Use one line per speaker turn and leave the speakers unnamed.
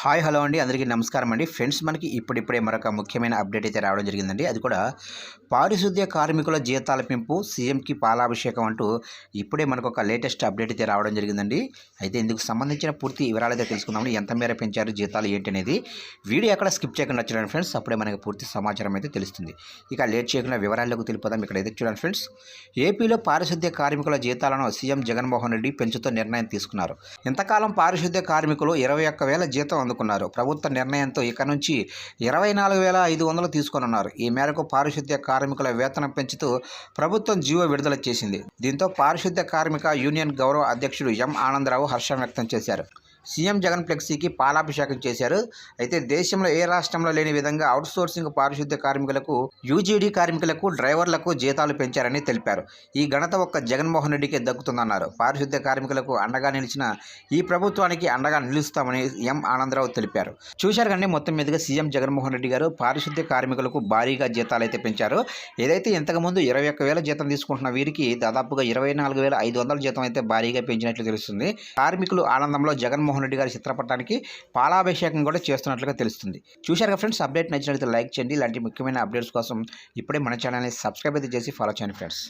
Hi hello అండి. అందరికీ నమస్కారం అండి. ఫ్రెండ్స్ మనకి ఇప్పుడిప్పుడే మరొక ముఖ్యమైన అప్డేట్ అయితే రావడం జరిగిందండి. అది కూడా పారిశుద్ధ్య కార్మికుల జీతాల పెంపు సీఎంకి పాలాభిషేకం అంటూ ఇప్పుడే మనకు ఒక లేటెస్ట్ అప్డేట్ అయితే రావడం జరిగిందండి. అయితే ఇందుకు సంబంధించిన పూర్తి వివరాలు అయితే తెలుసుకుందామండి. ఎంత మేర పెంచారు జీతాలు ఏంటి అనేది వీడియో ఎక్కడ స్కిప్ చేయకుండా చూడండి ఫ్రెండ్స్. అప్పుడే మనకి పూర్తి సమాచారం అయితే తెలుస్తుంది. ఇక లేట్ చేయకుండా వివరాల్లోకి తెలిపోదాం. ఇక్కడ అయితే చూడండి ఫ్రెండ్స్. ఏపీలో పారిశుద్ధ్య కార్మికుల జీతాలను సీఎం జగన్మోహన్ రెడ్డి పెంచుతూ నిర్ణయం తీసుకున్నారు. ఇంతకాలం పారిశుద్ధ్య కార్మికులు ఇరవై ఒక్క వేల జీతం అందుకున్నారు ప్రభుత్వ నిర్ణయంతో ఇక నుంచి ఇరవై నాలుగు వేల ఐదు వందలు తీసుకోనున్నారు. ఈ మేరకు పారిశుద్ధ్య కార్మికుల వేతనం పెంచుతూ ప్రభుత్వం జీవో విడుదల చేసింది. దీంతో పారిశుద్ధ్య కార్మిక యూనియన్ గౌరవ అధ్యక్షుడు ఎం ఆనందరావు హర్షం వ్యక్తం చేశారు. సీఎం జగన్ ఫ్లెక్సీకి పాలాభిషేకం చేశారు. అయితే దేశంలో ఏ రాష్ట్రంలో లేని విధంగా అవుట్సోర్సింగ్ పారిశుద్ధ్య కార్మికులకు యూజీడీ కార్మికులకు డ్రైవర్లకు జీతాలు పెంచారని తెలిపారు. ఈ ఘనత ఒక్క జగన్మోహన్ రెడ్డికే దక్కుతుందన్నారు. పారిశుద్ధ్య కార్మికులకు అండగా నిలిచిన ఈ ప్రభుత్వానికి అండగా నిలుస్తామని ఎం ఆనందరావు తెలిపారు. చూశారు కానీ మొత్తం మీదుగా సీఎం జగన్మోహన్ రెడ్డి గారు పారిశుద్ధ్య కార్మికులకు భారీగా జీతాలు అయితే పెంచారు. ఏదైతే ఇంతకుముందు ఇరవై ఒక్క వేల జీతం తీసుకుంటున్న వీరికి దాదాపుగా ఇరవై నాలుగు వేల ఐదు వందల జీతం అయితే భారీగా పెంచినట్లు తెలుస్తుంది. కార్మికులు ఆనందంలో జగన్మోహన్ రెడ్డి గారి చిత్రపటానికి పాలాభిషేకం కూడా చేస్తున్నట్లుగా తెలుస్తుంది. చూశారు ఫ్రెండ్స్ అప్డేట్ నచ్చినట్లయితే లైక్ చేయండి. ఇలాంటి ముఖ్యమైన అప్డేట్స్ కోసం ఇప్పుడే మన ఛానల్ని సబ్స్క్రైబ్ అయితే చేసి ఫాలో చేయండి ఫ్రెండ్స్.